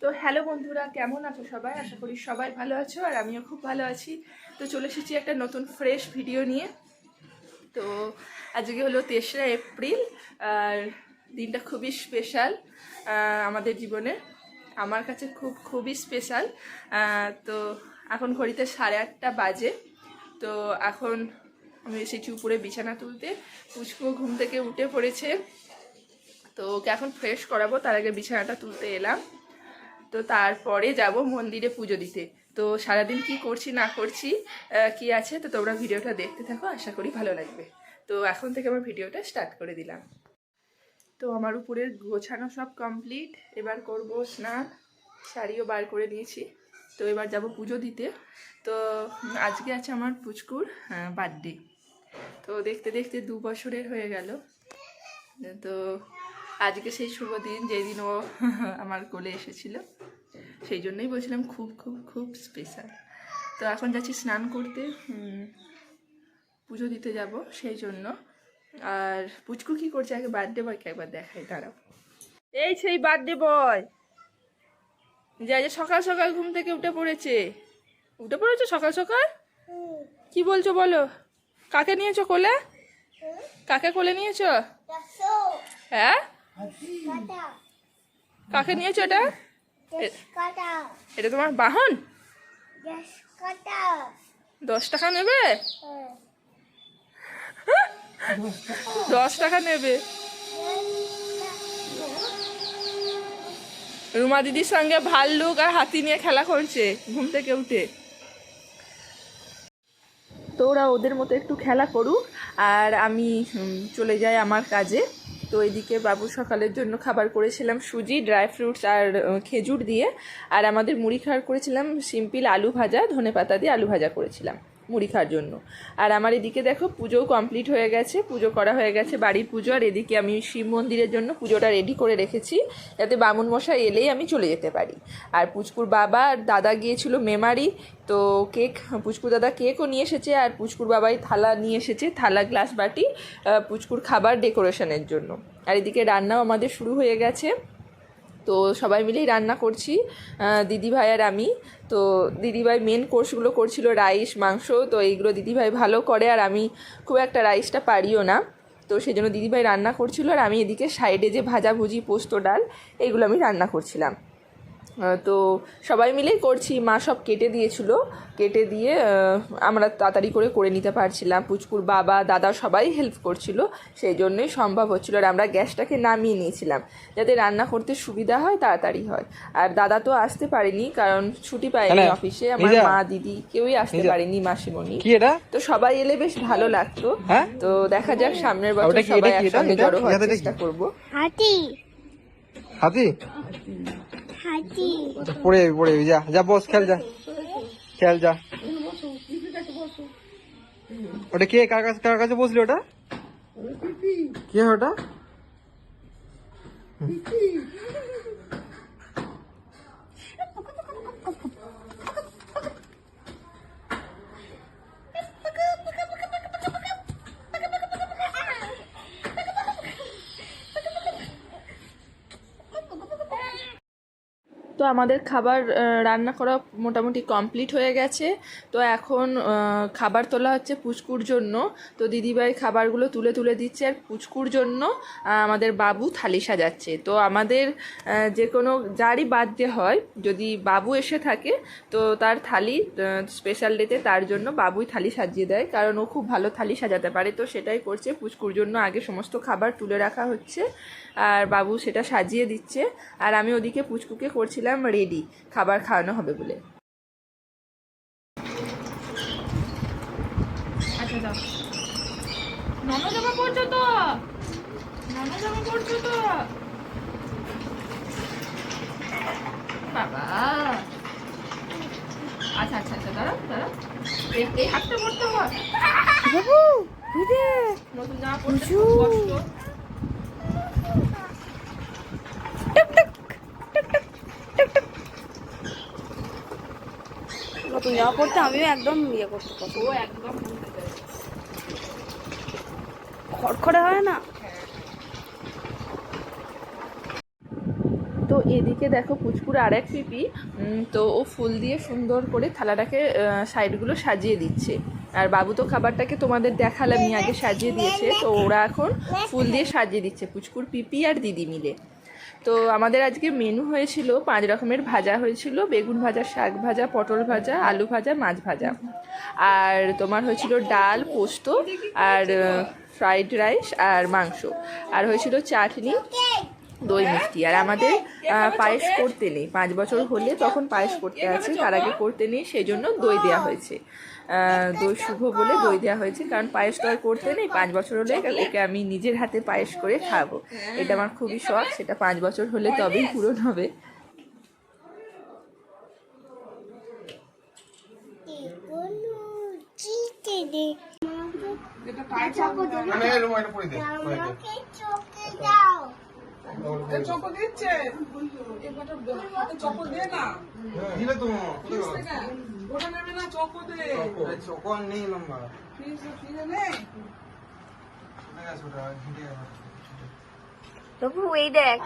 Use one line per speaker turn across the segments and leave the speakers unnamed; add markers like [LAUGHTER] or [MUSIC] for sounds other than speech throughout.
তো হ্যালো বন্ধুরা, কেমন আছো সবাই? আশা করি সবাই ভালো আছো আর আমিও খুব ভালো আছি। তো চলে এসেছি একটা নতুন ফ্রেশ ভিডিও নিয়ে। তো আজকে হলো তেসরা এপ্রিল আর দিনটা খুবই স্পেশাল আমাদের জীবনে। আমার কাছে খুব, খুবই স্পেশাল তো এখন ঘড়িতে সাড়ে আটটা বাজে। তো এখন আমি এসেছি উপরে বিছানা তুলতে। পুষ্প ঘুম থেকে উঠে পড়েছে। তো ওকে এখন ফ্রেশ করাবো, তার আগে বিছানাটা তুলতে এলাম। তো তারপরে যাব মন্দিরে পুজো দিতে। তো সারাদিন কি করছি, না করছি কি আছে, তো তোমরা ভিডিওটা দেখতে থাকো, আশা করি ভালো লাগবে। তো এখন থেকে আমার ভিডিওটা স্টার্ট করে দিলাম। তো আমার উপরের গোছানো সব কমপ্লিট। এবার করব স্নান, শাড়িও বার করে নিয়েছি। তো এবার যাব পুজো দিতে। তো আজকে আছে আমার পুচকুর বার্থডে তো দেখতে দেখতে দু বছরের হয়ে গেল। তো আজকে সেই শুভ দিন যেদিন ও [LAUGHS] আমার কোলে এসেছিল সেই জন্যই বলছিলাম খুব খুব খুব স্পেশাল তো এখন যাচ্ছি স্নান করতে পুজো দিতে যাব সেই জন্য। আর পুচকু কি করছে? আগে বার্থডে বয়কে একবার দেখাই দাঁড়াও। এই সেই বার্থডে বয় যে আজ সকাল সকাল ঘুম থেকে উঠে পড়েছে। উঠে পড়েছো সকাল সকাল? কি বলছো বলো? কাকে নিয়েছো কোলে? কাকে কোলে নিয়েছো? হ্যাঁ? কাকে নিয়েছো এটা? এটা তোমার বাহন? দশ টাকা নেবে? দশ টাকা নেবে। রুমা দিদির সঙ্গে ভাল্লুক আর হাতি নিয়ে খেলা করছে, ঘুম থেকে উঠে। তো ওরা ওদের মতো একটু খেলা করুক, আর আমি চলে যাই আমার কাজে। তো এদিকে বাবু সকালের জন্য খাবার করেছিলাম সুজি ড্রাই ফ্রুটস আর খেজুর দিয়ে। আর আমাদের মুড়ি খাওয়ার করেছিলাম সিম্পল আলু ভাজা ধনে পাতা দিয়ে আলু ভাজা করেছিলাম। মুড়ি খাওয়ার জন্য। আর আমার এদিকে দেখো পুজোও কমপ্লিট হয়ে গেছে, পুজো করা হয়ে গেছে বাড়ির পুজো, আর এদিকে আমি শিব মন্দিরের জন্য পুজোটা রেডি করে রেখেছি, যাতে বামুন মশাই এলেই আমি চলে যেতে পারি। আর পুচকুর বাবা আর দাদা গিয়েছিল মেমারি, তো কেক পুচকুর দাদা কেকও নিয়ে এসেছে, আর পুচকুর বাবাই থালা নিয়ে এসেছে, থালা, গ্লাস, বাটি পুচকুর খাবার ডেকোরেশনের জন্য। আর এদিকে রান্নাও আমাদের শুরু হয়ে গেছে। তো সবাই মিলেই রান্না করছি দিদিভাই আর আমি। তো দিদিভাই মেন কোর্সগুলো করছিল রাইস মাংস, তো এইগুলো দিদিভাই ভালো করে, আর আমি খুব একটা রাইসটা পারিও না। তো সেই জন্য দিদিভাই রান্না করছিল, আর আমি এদিকে সাইডে যে ভাজাভুজি পোস্ত ডাল এগুলো আমি রান্না করছিলাম। তো সবাই মিলেই করছি। মা সব কেটে দিয়েছিল। কেটে দিয়ে আমরা তাড়াতাড়ি করে করে নিতে পারছিলাম। পুচকুর বাবা দাদা সবাই হেল্প করছিল। সেই জন্যই সম্ভব হচ্ছিল আর আমরা গ্যাসটাকে নামিয়ে নিয়েছিলাম। যাতে রান্না করতে সুবিধা হয় তাড়াতাড়ি হয়। আর দাদা তো আসতে পারেনি কারণ ছুটি পায়নি অফিসে। আমার মা দিদি কেউই আসতে পারেনি মাসিমণি।
কি
তো সবাই এলে বেশ ভালো লাগতো।
হ্যাঁ?
তো দেখা যাক সামনের বছর সবাই একসঙ্গে জড়ো হওয়ার চেষ্টা করব।
হাতি?
পড়ে যাবি পড়ে যাবি যা যা বস খেল যা। খেল যা। ওটা কে কার কাছে কার কাছে বসলি ওটা? কে হয় ওটা
তো আমাদের খাবার রান্না করা মোটামুটি কমপ্লিট হয়ে গেছে। তো এখন খাবার তোলা হচ্ছে পুচকুর জন্য। তো দিদিভাই খাবারগুলো তুলে তুলে দিচ্ছে আর পুচকুর জন্য আমাদের বাবু থালি সাজাচ্ছে। তো আমাদের যে কোনো, যারই বার্থডে হয়, যদি বাবু এসে থাকে, তো তার থালি স্পেশাল ডেতে তার জন্য বাবুই থালি সাজিয়ে দেয়। কারণ ও খুব ভালো থালি সাজাতে পারে। তো সেটাই করছে, পুচকুর জন্য আগে সমস্ত খাবার তুলে রাখা হচ্ছে। আর বাবু সেটা সাজিয়ে দিচ্ছে। আর আমি ওদিকে পুচকুকে করছিলাম রেডি খাবার খাওয়ানো হবে বলে। আচ্ছা জামা পরছো তো? নন জামা পরছো তো? বাবা। আচ্ছা আচ্ছা আচ্ছা দাঁড়াও দাঁড়াও। এই এই হাতটা পড়তে হয়
বাবু বুঝে
নতুন জামা খুব কষ্ট
নতুন জামা পড়তে আমিও একদম ইয়ে করতে পারব
ও একদম
খড়খড়ে হয় না?
তো এদিকে দেখো পুচকুর আর এক পিপি তো ও ফুল দিয়ে সুন্দর করে থালাটাকে সাইডগুলো সাজিয়ে দিচ্ছে। আর বাবু তো খাবারটাকে তোমাদের দেখালামই আগে সাজিয়ে দিয়েছে। তো ওরা এখন ফুল দিয়ে সাজিয়ে দিচ্ছে পুচকুর পিপি আর দিদি মিলে। তো আমাদের আজকে মেনু হয়েছিল পাঁচ রকমের ভাজা হয়েছিল। বেগুন ভাজা, শাক ভাজা, পটল ভাজা, আলু ভাজা, মাছ ভাজা। আর তোমার হয়েছিল ডাল, পোস্ত আর ফ্রাইড রাইস আর মাংস। আর হয়েছিল চাটনি, দই মিষ্টি। আর আমাদের পায়েস করতে নেই। পাঁচ বছর হলে তখন পায়েস করতে আছে, তার আগে করতে নেই সেই জন্য দই দেওয়া হয়েছে। দই শুভ বলে দই দেওয়া হয়েছে। কারণ পায়েস তো আর করতে নেই পাঁচ বছর হলে ওকে আমি নিজের হাতে পায়েস করে খাব। এটা আমার খুবই শখ সেটা পাঁচ বছর হলে তবেই পূরণ হবে।
চকো দিচ্ছে? এবারে চকো দে না।
দিলে তো?
ওটা নেবে না চকো দে
এই চকো আর নেই লম্বা।
বাবু এই দেখ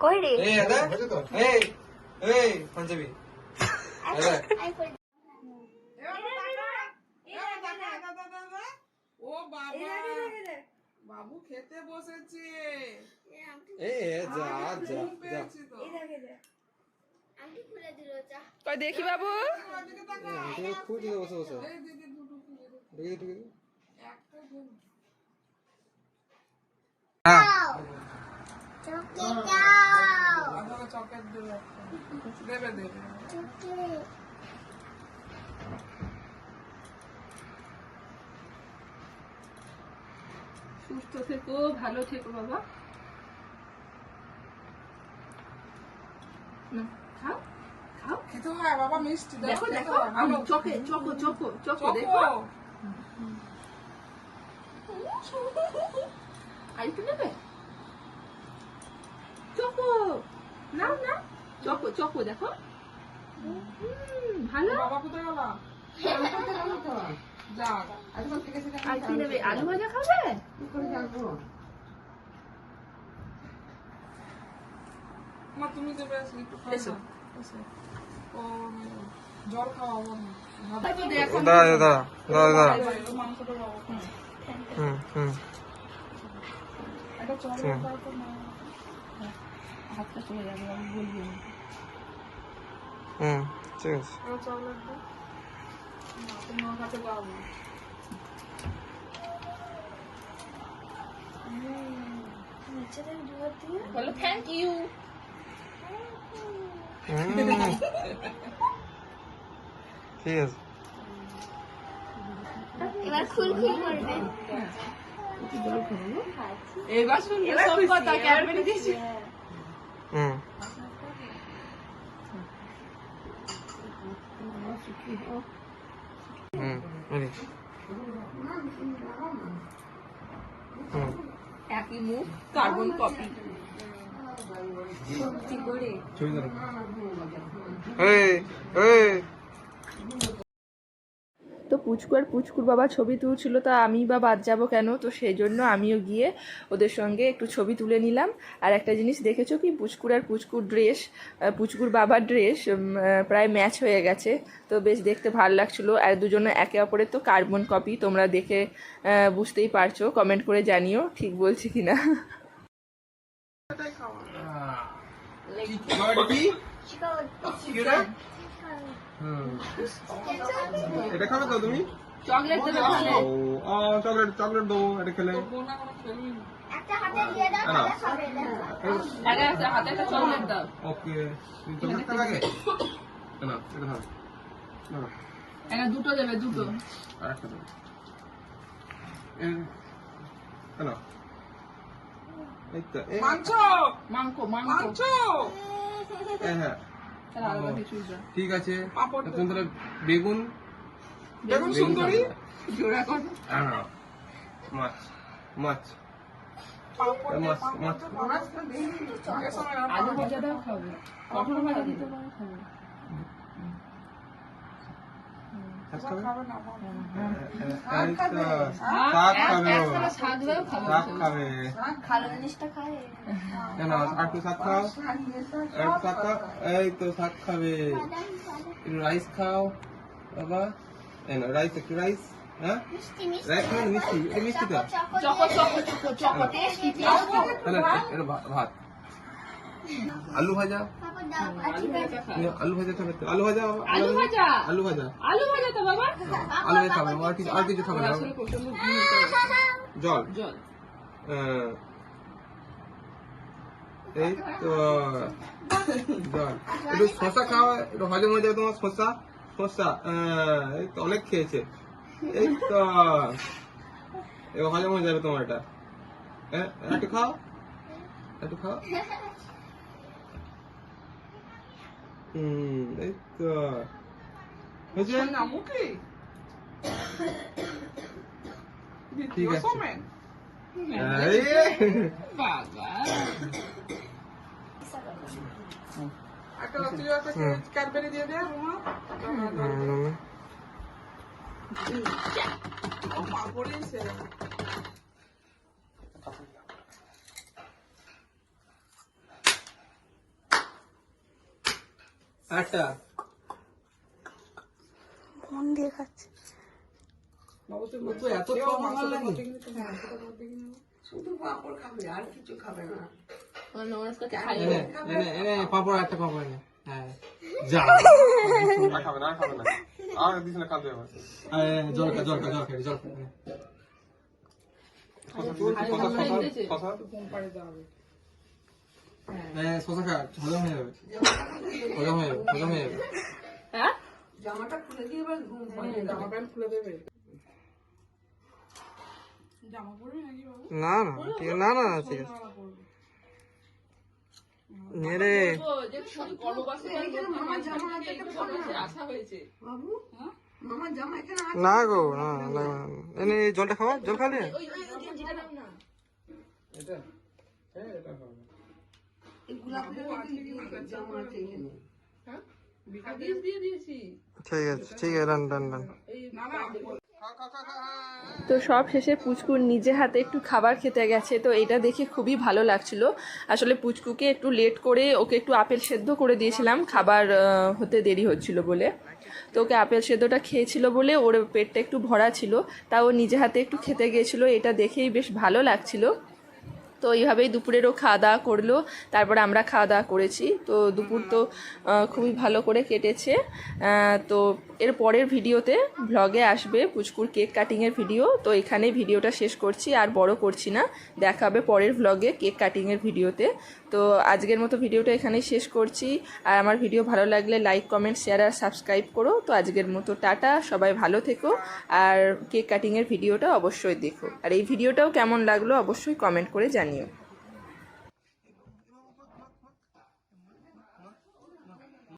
কই রে
এই দাদা এই এই পাঞ্জাবি
ও বাবা বাবু খেতে বসেছে
এ যা যা যা
কই দেখি বাবু
আমি খুঁজে বসে বসে
এই দিদি খুলে দে।
ঢুকে ঢুকে
একটা দে না। আপনাকে চকলেট দেবে একটা। দেবে দেবে
সুস্থ থেকো ভালো থেকো বাবা নাও, খাও খাও
খেতে হয় বাবা মিষ্টি
দেখো দেখো চোখে চোখো চোখো চোখো দেখো।
চকো
আর নেবে? চোখো নাও না চোখো চোখো দেখো। ভালো?
বাবা কোথায় [LAUGHS]
আলু ভাজা খাবে?
মা তুমি দেবে একটু খাও
এসো।
এসো। ও জল খাওয়াবো
দাঁড়া হুম হুম। হুম ঠিক আছে
বলো থ্যাংক ইউ। [LAUGHS]
ঠিক আছে
এবার খুল খুল করবে।
এবার শুনবে সব কথা ক্যাডবেরি দিয়েছি?
হুম হুম ready? হুম
একই মুখ কার্বন কপি তো পুচকু আর পুচকুর বাবা ছবি তুলছিল তা আমি বা বাদ যাব কেন? তো সেই জন্য আমিও গিয়ে ওদের সঙ্গে একটু ছবি তুলে নিলাম। আর একটা জিনিস দেখেছ কি? পুচকুর আর পুচকুর ড্রেস পুচকুর বাবার ড্রেস প্রায় ম্যাচ হয়ে গেছে। তো বেশ দেখতে ভালো লাগছিল। আর দুজনে একে অপরের তো কার্বন কপি তোমরা দেখে বুঝতেই পারছ। কমেন্ট করে জানিও ঠিক বলছি কি না
এটা খাবে তো তুমি
চকলেট দেবে
ও চকলেট চকলেট দেবো এটা খেলে
আগে হাতে একটা চকলেট দাও
ওকে চকলেট খাবে আগে না এটা খাবে না
একটা দুটো দেবে দুটো
আর একটা দেবো হ্যালো
মাংস
মাংস মাংস
হ্যাঁ হ্যাঁ
দাও
ঠিক আছে
পাঁপড়
তুমি তাহলে বেগুন
বেগুন সুন্দরী
জোড়া কর
হ্যাঁ মাছ মাছ মাছ মাছ
আলু ভাজাটাও খাবে পটল ভাজা দিতে পারো খাবে
শাক খাবে এই তো শাক খাবে ও। শাক খাবে
ভালো জিনিসটা খায়
কেন আর একটু শাক খাও আর একটু শাক খাও এই তো শাক খাবে। একটু রাইস খাও বাবা। এই রাইস একটু রাইস হ্যাঁ? রাইস মিষ্টি। মিষ্টি তো? ভাত। আলু ভাজা? আলু ভাজা খাবে তো? আলু ভাজা?
আলু ভাজা?
আলু ভাজা।
আলু ভাজা তো বাবা?
আলু ভাজা খাবে আর কিছু আর কিছু খাবে না জল।
জল।
এই তো জল। একটু শশা খাওয়া একটু হজম হয়ে যাবে তোমার শশা শশা এই তো অনেক খেয়েছে। এই তো এবার হজম হয়ে যাবে তোমার এটা। হ্যাঁ একটু খাও। একটু খাও। হুম এই তো হয়েছে
নামুকি
ঠিক আছে
সোমেন
এই
একটা তুই একটা ক্যাডবেরি দিয়ে দে রুমা পাপড়ি সে
একটা
মন দিয়ে খাচ্ছে
বাবু তুই
তো এত খাওয়া ভালো লাগে
শুধু পাপড় খাবে আর কিছু খাবে না।
পাপড় একটা পাপড় হ্যাঁ যা। আর খাবে না জল খা জল খা জল খা জল খা হ্যাঁ শশা খা হজম হয়ে যাবে হজম হয়ে যাবে হজম হয়ে যাবে
হ্যাঁ
জামাটা খুলে দিয়ে এবার জামা প্যান্ট খুলে দেবে জামা পরবি নাকি বাবু
না না ঠিক না না না, ঠিক আছে নে রে
যে মামার জামা আশা হয়েছে
বাবু মামার জামা এখানে আছে
না গো না এনে জলটা খাওয়া জল খালে
এটা হ্যাঁ এটা খাবে
ঠিক আছে ঠিক আছে
না
তো সব শেষে পুচকুর নিজে হাতে একটু খাবার খেতে গেছে তো এটা দেখে খুবই ভালো লাগছিল। আসলে পুচকুকে একটু লেট করে ওকে একটু আপেল সেদ্ধ করে দিয়েছিলাম খাবার হতে দেরি হচ্ছিল বলে। তো ওকে আপেল সেদ্ধটা খেয়েছিল বলে ওর পেটটা একটু ভরা ছিল তা ও নিজে হাতে একটু খেতে গিয়েছিল এটা দেখেই বেশ ভালো লাগছিল। তো এইভাবেই দুপুরেরও খাওয়া দাওয়া করল। তারপরে আমরা খাওয়া দাওয়া করেছি। তো দুপুর তো খুবই ভালো করে কেটেছে। তো এর পরের ভিডিওতে ভ্লগে আসবে পুচকুর কেক কাটিংয়ের ভিডিও। তো এখানেই ভিডিওটা শেষ করছি, আর বড় করছি না। দেখা হবে পরের ভ্লগে কেক কাটিংয়ের ভিডিওতে। তো আজকের মতো ভিডিওটা এখানেই শেষ করছি। আর আমার ভিডিও ভালো লাগলে লাইক কমেন্ট শেয়ার আর সাবস্ক্রাইব করো। তো আজকের মতো টাটা, সবাই ভালো থেকো। আর কেক কাটিংয়ের ভিডিওটা অবশ্যই দেখো। আর এই ভিডিওটাও কেমন লাগল অবশ্যই কমেন্ট করে জানিও